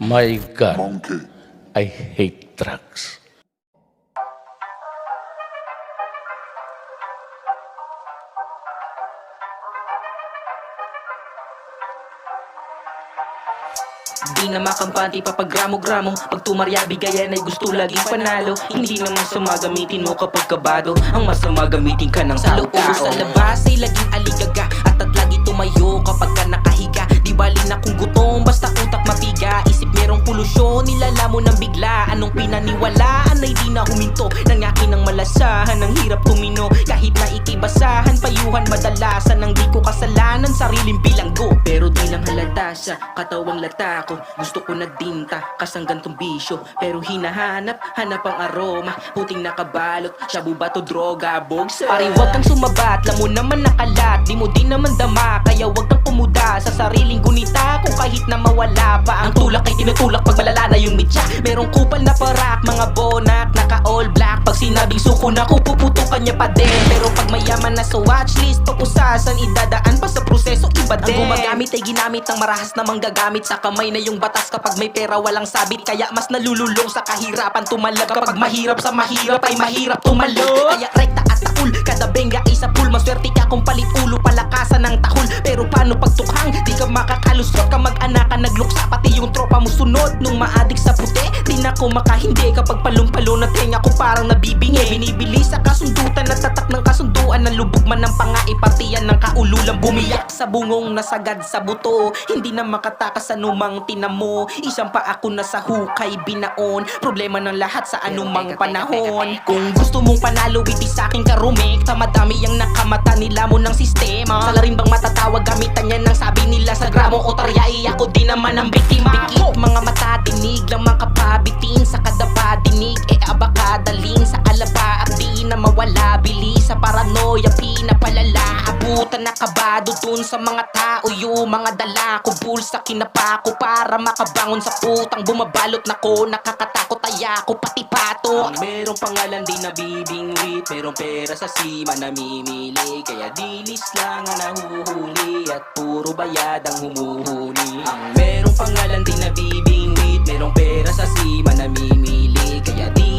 My God, Monkey. I hate drugs. Di na makampante pa pag gramo-gramo Pag tumarya bigayan ay gusto laging panalo. Hindi naman masama gamitin mo kapag kabado. Ang masama gamitin ka ng Sa loob sa labas ay laging aligaga. At at lagi tumayo kapag ka Di bali na kung gutom basta utak mapiga. Isip merong polusyon nilalamon ng bigla. Anong pinaniwalaan ay di na huminto. Nang akin ang malasahan ang hirap tumino. Kahit na ikibasahan payuhan madalasan. Ang di ko kasalanan sariling bilanggo. Pero di lang halata sa katawang lata ko. Gusto ko na dinta kasang gantong bisyo. Pero hinahanap hanap ang aroma. Puting nakabalot shabu ba to droga bogs Pare wag kang sumabat. Lam mo naman nakalat Di mo din naman dama. Kaya wag kang pumuda Sa sariling gunita. Kung kahit na mawala pa Ang tulak ay tinutulak Pag malala na yung mitya. Merong kupal na parak Mga bonak Naka all black. Pag sinabing suko na Pupuputukan niya pa din. Pero pag mayaman na sa watchlist Pag-usasan Idadaan pa sa proseso Iba din. Ang gumagamit ay ginamit ng marahas na manggagamit. Sa kamay na yung batas Kapag may pera walang sabit. Kaya mas nalululong sa kahirapan Tumalag kapag mahirap sa mahirap Ay mahirap tumalog Kaya rekta at taul Kada benga ay sa pool. Maswerte ka kung palit ulo Palakasan ng tahol Nagluksa pati yung tropa mo sunod Nung maadik sa puti na ko makahindi Kapag palumpalo na tenga ko parang nabibingi. Binibili sa kasundutan At tatak ng kasunduan Ng lubog man ng pangaipatian Ng kaululang bumiyak sa bungong Nasagad sa buto. Hindi na makatakas sa numang tinamo. Isang pa ako na sa hukay binaon. Problema ng lahat sa anumang panahon. Kung gusto mong panalo Iti sa aking karumik Sa madami ang nakamata nila mo ng sistema. Sa bang matatawag Gamitan niya ng sabi nila Sa gramo. O taryai Ako din naman ang biktima. Bikip mga mata Dinig lang makapabitin Sa kadapa dinig E abaka daling Sa alaba. At di na mawala Bilis sa paranoia Pinapalala Abutan na kabado dun sa mga tao Yung mga dala ko. Bulsa kinapako Para makabangon sa putang. Bumabalot na ko Nakakatakot ay ako Pati pato. Merong pangalan di nabibingwit Merong pera sa sima namimili. Kaya dilis lang ang nahuhuli At puro bayad ang humuhuli. Ang merong pangalan di nabibingwit Merong pera sa sima namimili. Kaya dilis